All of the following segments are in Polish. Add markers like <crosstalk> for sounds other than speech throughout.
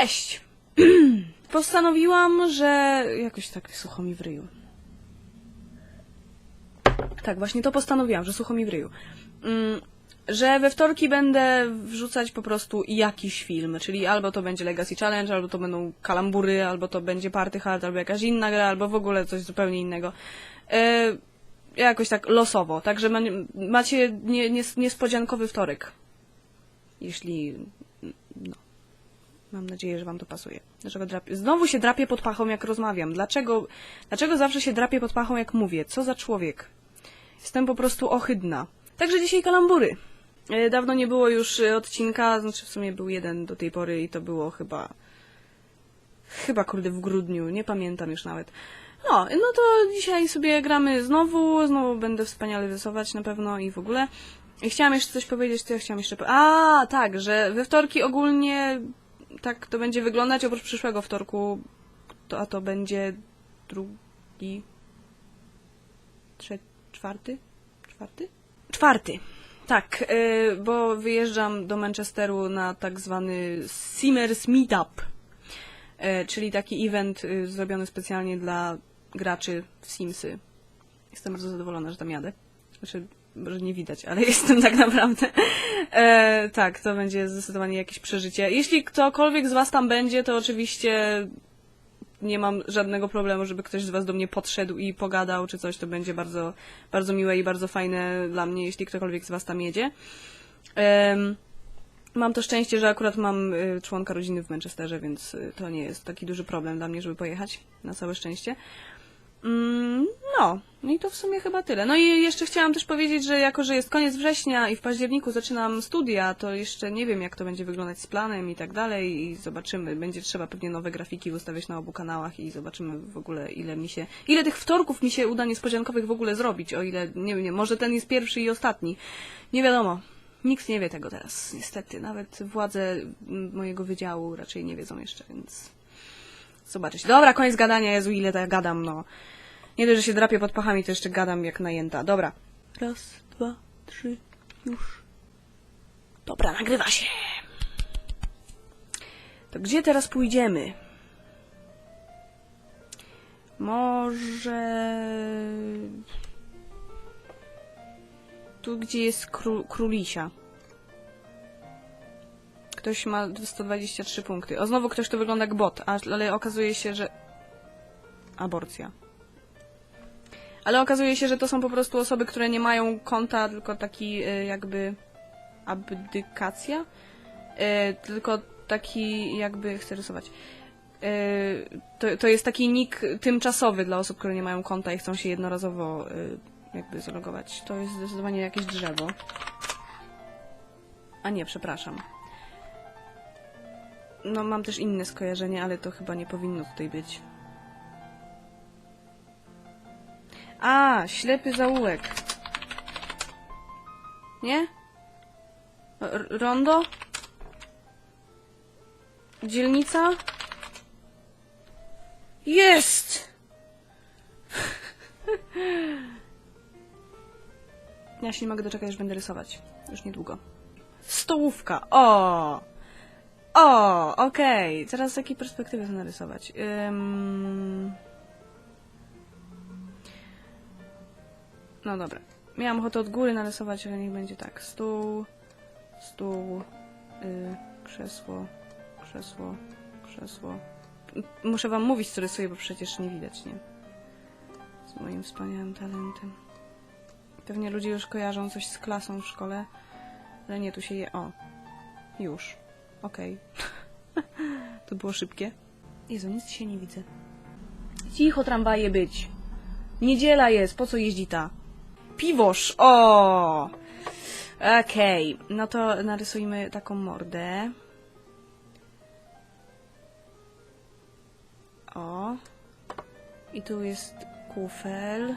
Cześć! <clears throat> Postanowiłam, że... Jakoś tak sucho mi w ryju. Tak, właśnie to postanowiłam, że sucho mi w ryju. Mm, że we wtorki będę wrzucać po prostu jakiś film, czyli albo to będzie Legacy Challenge, albo to będą kalambury, albo to będzie Party Hard, albo jakaś inna gra, albo w ogóle coś zupełnie innego. E, jakoś tak losowo, także ma, macie nie, nie, niespodziankowy wtorek. Jeśli... no. Mam nadzieję, że wam to pasuje. Dlaczego drapię? Znowu się drapię pod pachą, jak rozmawiam. Dlaczego, dlaczego zawsze się drapię pod pachą, jak mówię? Co za człowiek? Jestem po prostu ohydna. Także dzisiaj kalambury. E, Dawno nie było już e, odcinka, znaczy w sumie był jeden do tej pory i to było chyba... Chyba kurde w grudniu, nie pamiętam już nawet. No, no to dzisiaj sobie gramy znowu, znowu będę wspaniale rysować na pewno i w ogóle. I chciałam jeszcze coś powiedzieć, co ja chciałam jeszcze... A, tak, że we wtorki ogólnie tak to będzie wyglądać, oprócz przyszłego wtorku, to, a to będzie drugi... Trzeci, czwarty? Czwarty? Czwarty. Tak, y, bo wyjeżdżam do Manchesteru na tak zwany Simmers Meetup, y, czyli taki event y, zrobiony specjalnie dla graczy w Simsy. Jestem bardzo zadowolona, że tam jadę. Znaczy, może nie widać, ale <laughs> jestem tak naprawdę. E, tak, to będzie zdecydowanie jakieś przeżycie. Jeśli ktokolwiek z Was tam będzie, to oczywiście nie mam żadnego problemu, żeby ktoś z Was do mnie podszedł i pogadał, czy coś, to będzie bardzo, bardzo miłe i bardzo fajne dla mnie, jeśli ktokolwiek z Was tam jedzie. Mam to szczęście, że akurat mam y, członka rodziny w Manchesterze, więc y, to nie jest taki duży problem dla mnie, żeby pojechać, na całe szczęście. Mm, no, no i to w sumie chyba tyle. No i jeszcze chciałam też powiedzieć, że jako, że jest koniec września i w październiku zaczynam studia, to jeszcze nie wiem, jak to będzie wyglądać z planem i tak dalej i zobaczymy. Będzie trzeba pewnie nowe grafiki ustawiać na obu kanałach i zobaczymy w ogóle, ile mi się, ile tych wtorków mi się uda niespodziankowych w ogóle zrobić, o ile, nie wiem, może ten jest pierwszy i ostatni. Nie wiadomo. Nikt nie wie tego teraz, niestety. Nawet władze mm, mojego wydziału raczej nie wiedzą jeszcze, więc zobaczyć. Dobra, koniec gadania, Jezu, ile tak gadam, no. Nie dość, że się drapię pod pachami, to jeszcze gadam jak najęta. Dobra. Raz, dwa, trzy, już. Dobra, nagrywa się. To gdzie teraz pójdziemy? Może... Tu, gdzie jest kró królisia. Ktoś ma 123 punkty. O, znowu ktoś to wygląda jak bot, ale okazuje się, że... Aborcja. Ale okazuje się, że to są po prostu osoby, które nie mają konta, tylko taki y, jakby abdykacja. Y, tylko taki jakby chcę rysować. Y, to, to jest taki nick tymczasowy dla osób, które nie mają konta i chcą się jednorazowo jakby zalogować. To jest zdecydowanie jakieś drzewo. A nie, przepraszam. No mam też inne skojarzenie, ale to chyba nie powinno tutaj być. A, ślepy zaułek. Nie? R rondo? Dzielnica? Jest! <laughs> ja się nie mogę doczekać, aż będę rysować. Już niedługo. Stołówka. O! O, okej. Teraz z jakiej perspektywy to narysować? Ym... No dobra. Miałam ochotę od góry narysować, ale niech będzie tak. Stół, stół, y, krzesło, krzesło, krzesło. Muszę wam mówić, co rysuję, bo przecież nie widać, nie? Z moim wspaniałym talentem. Pewnie ludzie już kojarzą coś z klasą w szkole, ale nie, tu się je... O, już. Okej. <laughs> to było szybkie. Jezu, nic się nie widzę. Cicho, tramwaje być. Niedziela jest, po co jeździ ta? Piwosz, o! Okej, no to narysujmy taką mordę. O. I tu jest kufel.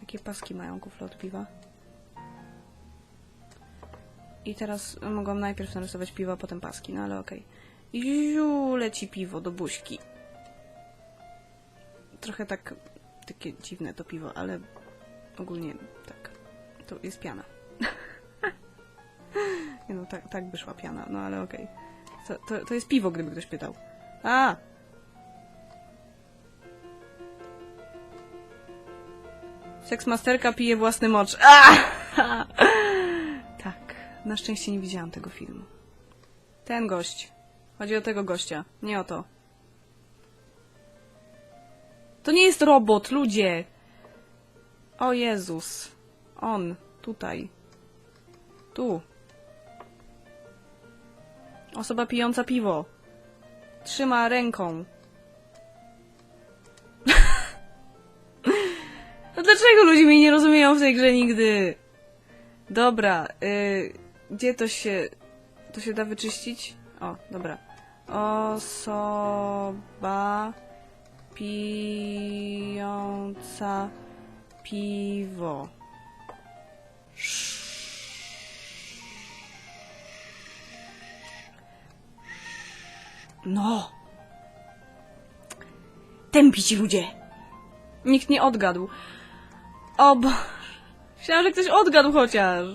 Takie paski mają kufle od piwa. I teraz mogłam najpierw narysować piwo, a potem paski, no ale okej. I Ziu, leci piwo do buźki. Trochę tak, takie dziwne to piwo, ale ogólnie tak. To jest piana. Nie no, tak, tak by szła piana, no ale okej. To, to, to jest piwo, gdyby ktoś pytał. A! Seksmasterka pije własny mocz. A! Tak, na szczęście nie widziałam tego filmu. Ten gość. Chodzi o tego gościa, nie o to. To nie jest robot, ludzie! O Jezus. On, tutaj. Tu. Osoba pijąca piwo. Trzyma ręką. <laughs> no dlaczego ludzie mnie nie rozumieją w tej grze nigdy? Dobra, y, gdzie to się... To się da wyczyścić? O, dobra. Osoba pijąca piwo. No! Tępi ci ludzie! Nikt nie odgadł. O bo... Myślałam, że ktoś odgadł chociaż.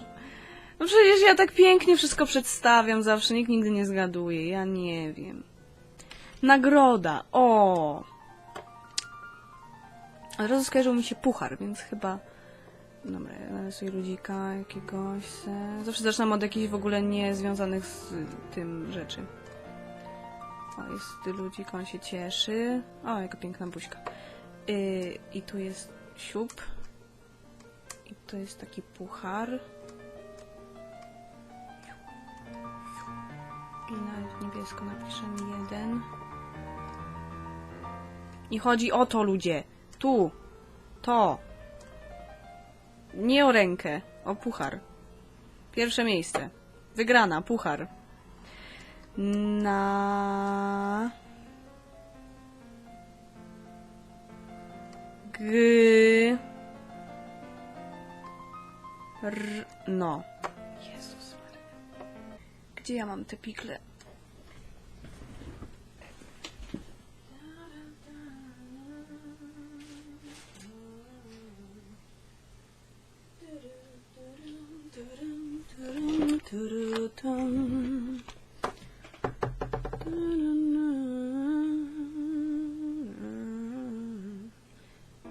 No przecież ja tak pięknie wszystko przedstawiam zawsze, nikt nigdy nie zgaduje, ja nie wiem. Nagroda, o! Od mi się puchar, więc chyba... Dobra, ja ludzika jakiegoś... Zawsze zaczynam od jakichś w ogóle niezwiązanych z tym rzeczy. O, jest ludzik, on się cieszy. O, jaka piękna buźka. Yy, I tu jest siup. I to jest taki puchar. I na niebiesko napiszemy jeden. I chodzi o to, ludzie. Tu. To. Nie o rękę. O puchar. Pierwsze miejsce. Wygrana. Puchar. Na... G... R... No. Jezus Maria. Gdzie ja mam te pikle?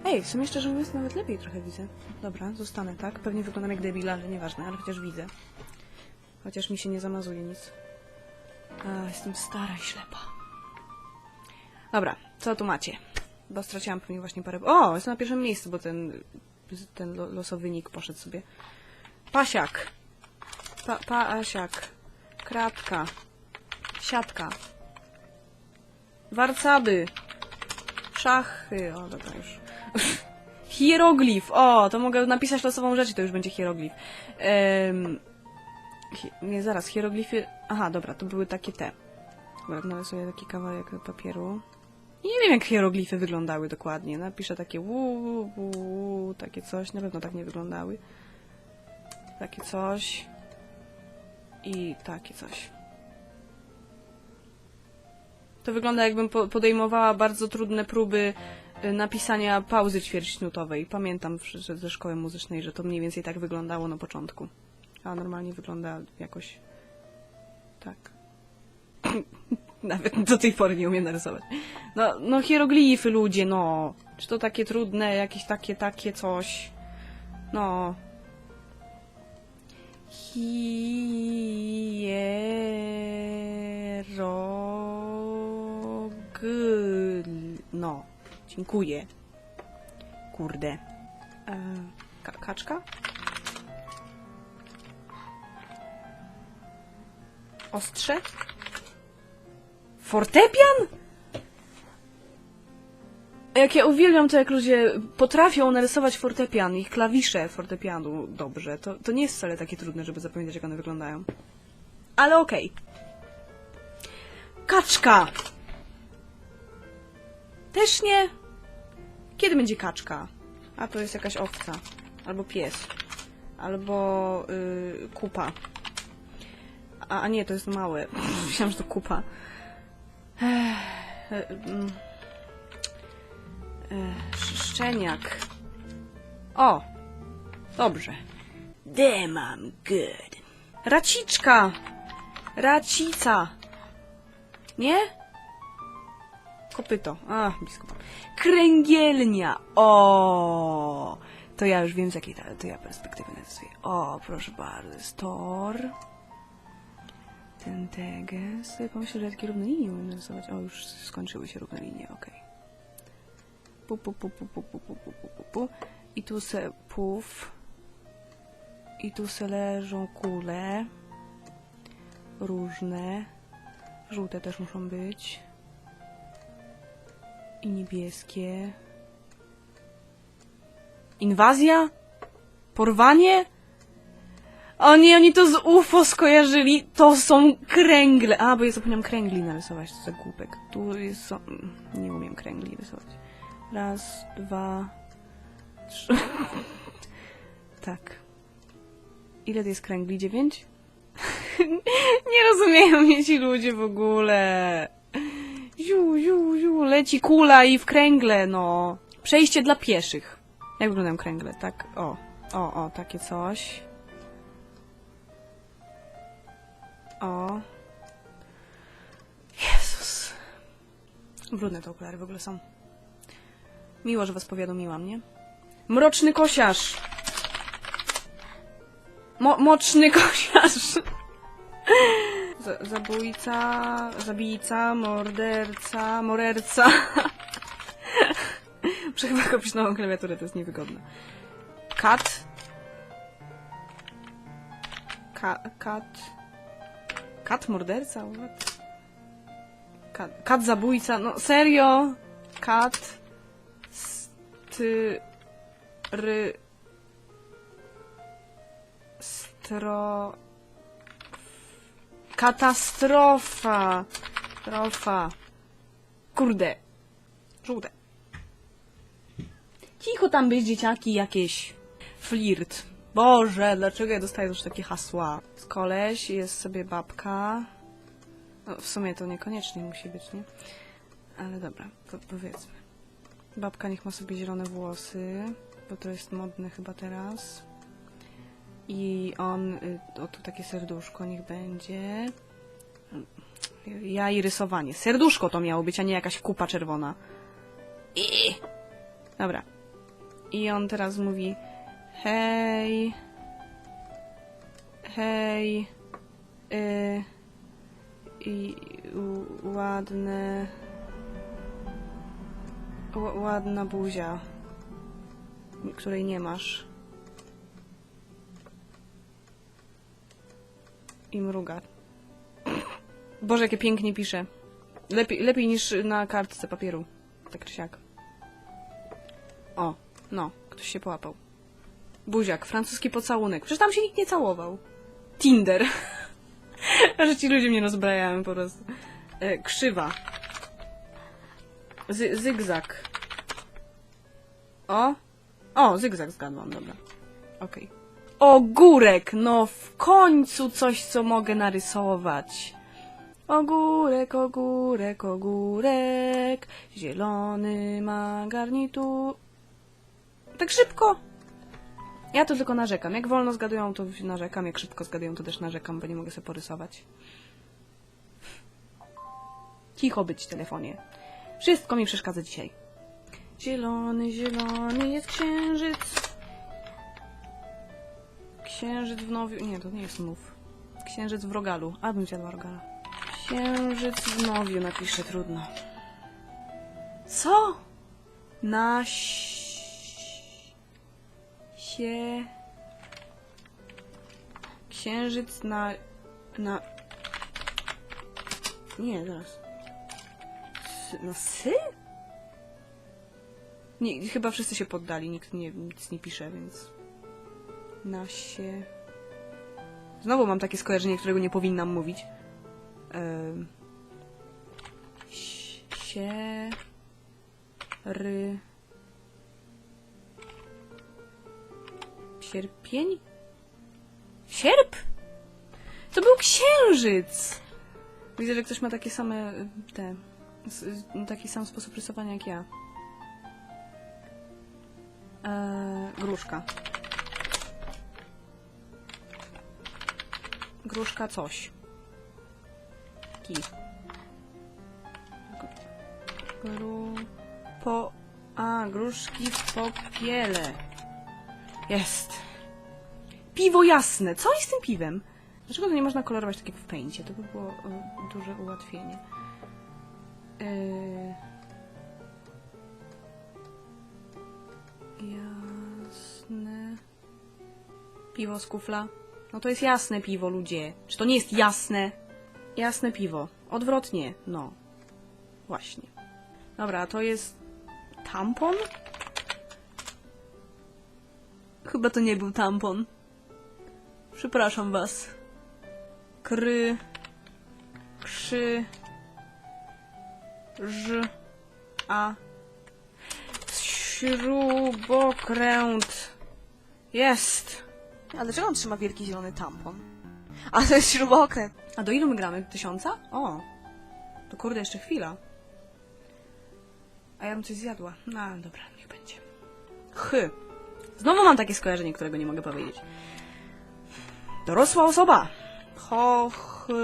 Ej, w sumie szczerze mówiąc nawet lepiej trochę widzę. Dobra, zostanę tak. Pewnie wyglądam jak debil, ale nieważne, ale chociaż widzę. Chociaż mi się nie zamazuje nic. A, jestem stara i ślepa. Dobra, co tu macie? Bo straciłam pewnie właśnie parę... O, jestem na pierwszym miejscu, bo ten, ten lo- losowy nick poszedł sobie. Pasiak. Pa, pasiak. Kratka. Siatka. Warcaby. Szachy. O, dobra, już. <laughs> Hieroglif. O, to mogę napisać losową rzecz i to już będzie hieroglif. Em, hi, nie, zaraz, hieroglify... Aha, dobra, to były takie te. Dobra, narysuję taki kawałek papieru. Nie wiem, jak hieroglify wyglądały dokładnie. Napiszę takie wu, wu, wu, takie coś. Na pewno tak nie wyglądały. Takie coś. I takie coś. To wygląda jakbym po- podejmowała bardzo trudne próby y, napisania pauzy ćwierćminutowej. Pamiętam ze szkoły muzycznej, że to mniej więcej tak wyglądało na początku. A normalnie wygląda jakoś tak. <coughs> Nawet do tej pory nie umiem narysować. No, no hieroglify ludzie, no. Czy to takie trudne, jakieś takie, takie coś? No. Hierogl... No. Dziękuję. Kurde. E, ka kaczka? Ostrze? Fortepian? Jak ja uwielbiam to, jak ludzie potrafią narysować fortepian i klawisze fortepianu dobrze, to, to nie jest wcale takie trudne, żeby zapamiętać, jak one wyglądają. Ale okej. Kaczka! Też nie. Kiedy będzie kaczka? A to jest jakaś owca. Albo pies. Albo yy, kupa. A, a nie, to jest małe. <laughs> Myślałam, że to kupa. Ech, e, mm. Ech, szczeniak. O! Dobrze. Demam good. Raciczka! Racica! Nie? Kopyto. A, blisko. Kręgielnia. O, To ja już wiem z jakiej ta- to ja perspektywy narysuję. O, proszę bardzo, jest tor. Ten teges. Sobie pomyślę, że takie równe linie umiem narysować. O, już skończyły się równe linie, okej. Pu, pu, pu, pu, pu, pu, pu, pu, pu, pu, pu. I tu se puf. I tu se leżą kule. Różne. Żółte też muszą być. I niebieskie. Inwazja? Porwanie? O nie, oni to z UFO skojarzyli. To są kręgle. A, bo ja zapomniałam kręgli narysować, to za głupek. Tu jest... Nie umiem kręgli rysować. Raz, dwa, trzy. <laughs> tak. Ile to jest kręgli? Dziewięć? <laughs> nie rozumieją mnie ci ludzie w ogóle. Ziu, ziu, ziu, leci kula i w kręgle, no. Przejście dla pieszych. Jak wyglądają kręgle? Tak, o, o, o, takie coś. O. Jezus. Brudne te okulary w ogóle są. Miło, że was powiadomiłam, nie? Mroczny kosiarz. Mo moczny kosiarz. Z zabójca, zabijca, morderca, morderca. Muszę chyba kupić nową klawiaturę, to jest niewygodne. Kat. Ka kat. Kat morderca? What? Kat, kat zabójca? No serio? Kat. Ry. Stro. Katastrofa. Trofa. Kurde. Żółte. Cicho tam być, dzieciaki, jakieś. Flirt. Boże, dlaczego ja dostaję już takie hasła? Z koleś, jest sobie babka. No, w sumie to niekoniecznie musi być, nie? Ale dobra, to powiedzmy. Babka niech ma sobie zielone włosy, bo to jest modne chyba teraz. I on, y, o tu takie serduszko niech będzie. Ja i rysowanie. Serduszko to miało być, a nie jakaś kupa czerwona. I. Dobra. I on teraz mówi hej. Hej. Y, I ładne. Ładna buzia. Której nie masz. I mruga. Boże, jakie pięknie pisze. Lepiej, lepiej niż na kartce papieru. Tak czy siak. O, no, ktoś się połapał. Buziak, francuski pocałunek. Przecież tam się nikt nie całował. Tinder. <laughs> Że ci ludzie mnie rozbrajają po prostu. E, krzywa. Zy zygzak. O. O, zygzak zgadłam, dobra. Okej. Ogórek! No w końcu coś, co mogę narysować. Ogórek, ogórek, ogórek. Zielony ma garnitur. Tak szybko. Ja to tylko narzekam. Jak wolno zgadują, to narzekam. Jak szybko zgadują, to też narzekam, bo nie mogę sobie porysować. Cicho być w telefonie. Wszystko mi przeszkadza dzisiaj. Zielony, zielony jest księżyc. Księżyc w Nowiu... Nie, to nie jest mów. Księżyc w Rogalu. A bym zjadła Rogala. Księżyc w Nowiu napiszę, trudno. Co? Na... Sie... Księżyc na... Na... Nie, zaraz. Sy, na sy? Nie, chyba wszyscy się poddali, nikt nie, nic nie pisze, więc... Na się... Znowu mam takie skojarzenie, którego nie powinnam mówić. Ym... Sie... Ry... Sierpień? Sierp? To był księżyc! Widzę, że ktoś ma takie same te... Taki sam sposób rysowania jak ja. Eee, gruszka. Gruszka coś. Ki. Gru... Po... A, gruszki w popiele. Jest. Piwo jasne. Co jest z tym piwem? Dlaczego to nie można kolorować tak jak w Paincie? To by było y, duże ułatwienie. Yy... Jasne. Piwo z kufla. No to jest jasne piwo, ludzie. Czy to nie jest jasne? Jasne piwo. Odwrotnie. No. Właśnie. Dobra, to jest tampon? Chyba to nie był tampon. Przepraszam was. Kry. Krzy. Ż. A. Śrubokręt. Jest. A dlaczego on trzyma wielki zielony tampon? A to jest śrubokręt. A do ilu my gramy? Tysiąca? O. To kurde, jeszcze chwila. A ja bym coś zjadła. No, ale dobra, niech będzie. Ch. Znowu mam takie skojarzenie, którego nie mogę powiedzieć. Dorosła osoba. Chochlo.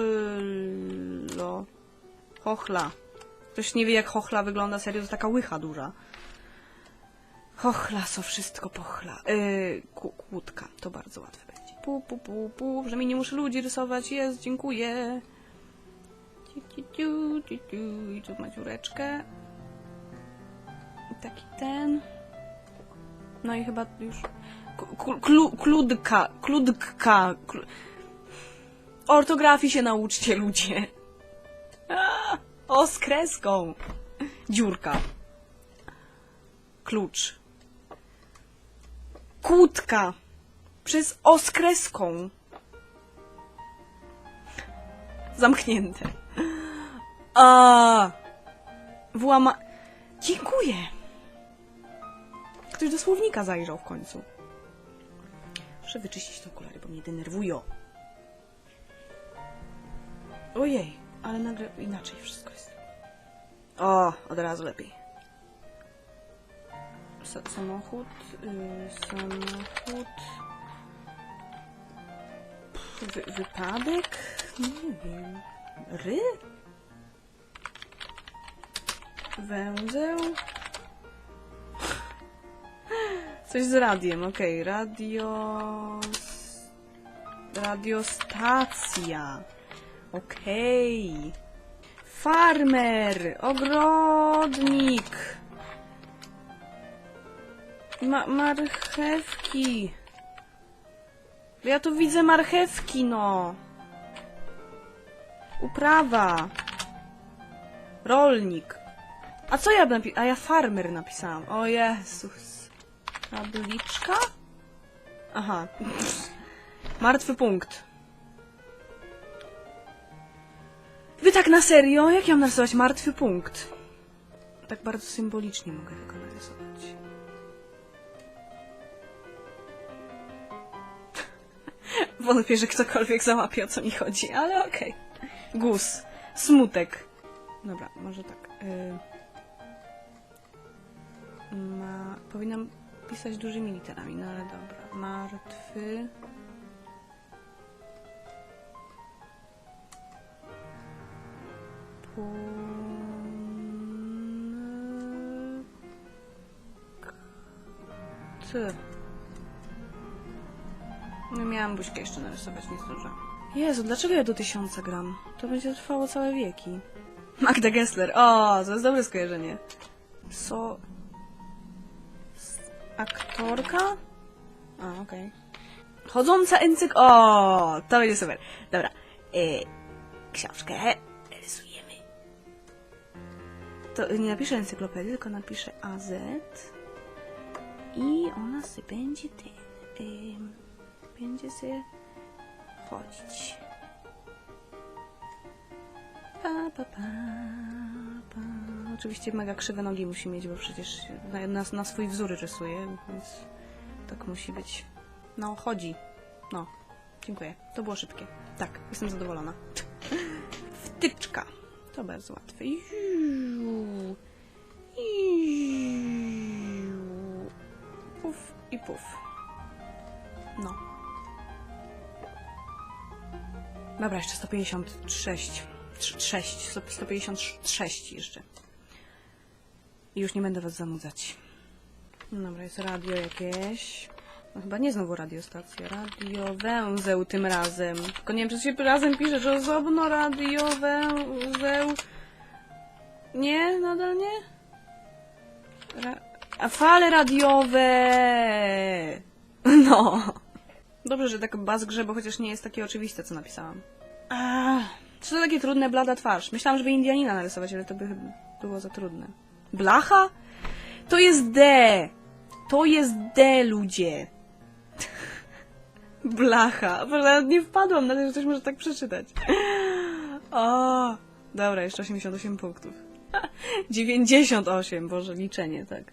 Chochla. Ktoś nie wie, jak chochla wygląda, serio, to taka łycha duża. Chochla, co wszystko pochla. Yy, kłódka, to bardzo łatwe będzie. Pu, pu, pu, pu, że mi nie muszę ludzi rysować, jest, dziękuję. I tu ma dziureczkę. I taki ten. No i chyba już... Kludka, kludka. Klu... Ortografii się nauczcie, ludzie. A, o, z kreską. Dziurka. Klucz. Kłódka. Przez o z kreską. Zamknięte. A. Włama... Dziękuję. Ktoś do słownika zajrzał w końcu. Muszę wyczyścić te okulary, bo mnie denerwują. Ojej, ale nagle inaczej wszystko jest. O, od razu lepiej. Sa- samochód, yy, samochód. Pff, Wy, wypadek? Nie wiem. Ry? Węzeł? Coś z radiem, okej. Radio... Radiostacja. Okej. Farmer. Ogrodnik. Ma marchewki. Ja tu widzę marchewki, no. Uprawa. Rolnik. A co ja napi- A ja farmer napisałam. O Jezus. Tabliczka? Aha. <laughs> Martwy punkt. Wy tak na serio? Jak ja mam narysować martwy punkt? Tak bardzo symbolicznie mogę tylko narysować. <laughs> Wątpię, że ktokolwiek załapie o co mi chodzi, ale okej. Gus. Smutek. Dobra, może tak. Y... Ma... Powinnam pisać dużymi literami, no ale dobra. Martwy. Punkt. No miałam buźkę jeszcze narysować, nie zdążyłam. Jezu, dlaczego ja do tysiąca gram? To będzie trwało całe wieki. Magda Gessler. O, to jest dobre skojarzenie. So... Aktorka? A, okej. Chodząca encyk... O, to będzie super. Dobra. E, książkę. To nie napiszę encyklopedii, tylko napiszę AZ. I ona sobie będzie ten... em, będzie sobie chodzić. Pa, pa, pa, pa. Oczywiście mega krzywe nogi musi mieć, bo przecież na, na, na swój wzór rysuje, więc tak musi być. No, chodzi. No, dziękuję. To było szybkie. Tak, jestem zadowolona. <laughs> Wtyczka. To bardzo łatwe. Puf i puf. No. Dobra, jeszcze 156. Trz- 6. 156 jeszcze. I już nie będę was zanudzać. Dobra, jest radio jakieś. No chyba nie znowu radiostacja. Radiowęzeł tym razem. Tylko nie wiem, czy się razem pisze, że osobno radiowęzeł. Nie? Nadal nie? Ra A fale radiowe! No. Dobrze, że tak bas grze, bo chociaż nie jest takie oczywiste, co napisałam. A, czy to takie trudne, blada twarz? Myślałam, żeby Indianina narysować, ale to by było za trudne. Blacha? To jest D! To jest D, ludzie! Blacha. Nawet nie wpadłam na to, że ktoś może tak przeczytać. O, dobra, jeszcze 88 punktów. <laughs> 98, Boże, liczenie, tak.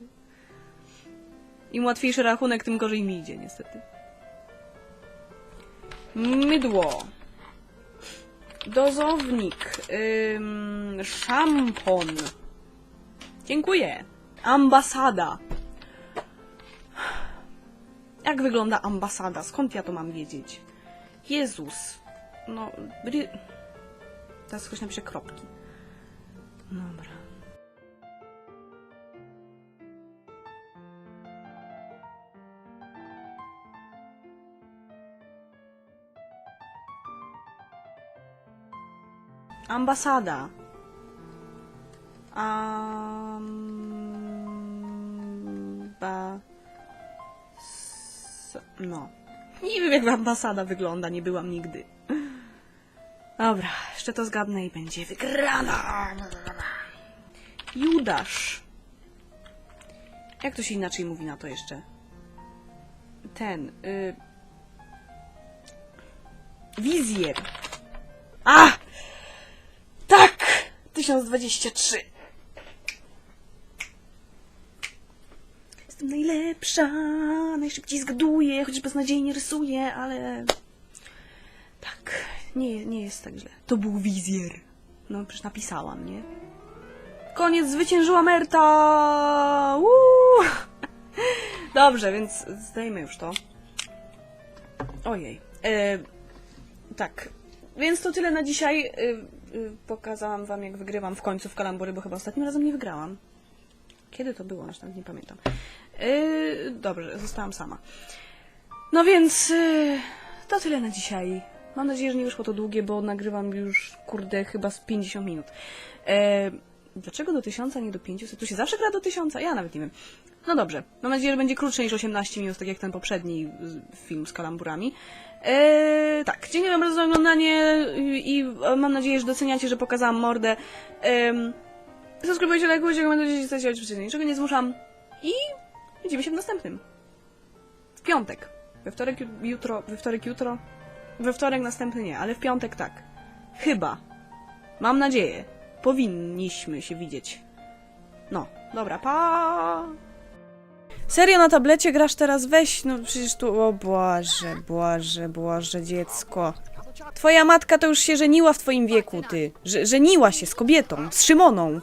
Im łatwiejszy rachunek, tym gorzej mi idzie, niestety. Mydło. Dozownik. Ym, szampon. Dziękuję. Ambasada. Jak wygląda ambasada? Skąd ja to mam wiedzieć? Jezus. No, bry... Teraz ktoś napisze kropki. Dobra. Ambasada. Amba... No. Nie wiem, jak ambasada wygląda, nie byłam nigdy. Dobra, jeszcze to zgadnę i będzie wygrana. Judasz. Jak to się inaczej mówi na to jeszcze? Ten. Y... Wizjer. A! Tak! 1023. Jestem najlepsza, najszybciej zgaduję, chociaż beznadziejnie rysuję, ale... Tak, nie, nie jest tak źle. To był wizjer. No, przecież napisałam, nie? Koniec, zwyciężyła Merta! Uuu! <laughs> Dobrze, więc zdejmę już to. Ojej. E, tak, więc to tyle na dzisiaj. Y, y, pokazałam wam, jak wygrywam w końcu w kalambury, bo chyba ostatnim razem nie wygrałam. Kiedy to było? Aż nawet nie pamiętam. Yy, dobrze, zostałam sama. No więc yy, to tyle na dzisiaj. Mam nadzieję, że nie wyszło to długie, bo nagrywam już, kurde, chyba z 50 minut. Yy, dlaczego do 1000, a nie do 500? Tu się zawsze gra do 1000? Ja nawet nie wiem. No dobrze. Mam nadzieję, że będzie krótszy niż 18 minut, tak jak ten poprzedni y, film z kalamburami. Eee, tak, dziękuję bardzo za oglądanie i, e, mam nadzieję, że doceniacie, że pokazałam mordę. Ehm, subskrybujcie, lajkujcie, komentujcie, jesteście oczywiście niczego nie zmuszam. I widzimy się w następnym. W piątek. We wtorek ju- jutro, we wtorek jutro. We wtorek następny nie, ale w piątek tak. Chyba. Mam nadzieję. Powinniśmy się widzieć. No, dobra, pa. Serio na tablecie grasz teraz? Weź, no przecież tu... O Boże, Boże, Boże, dziecko. Twoja matka to już się żeniła w twoim wieku, ty. Że, żeniła się z kobietą, z Szymoną.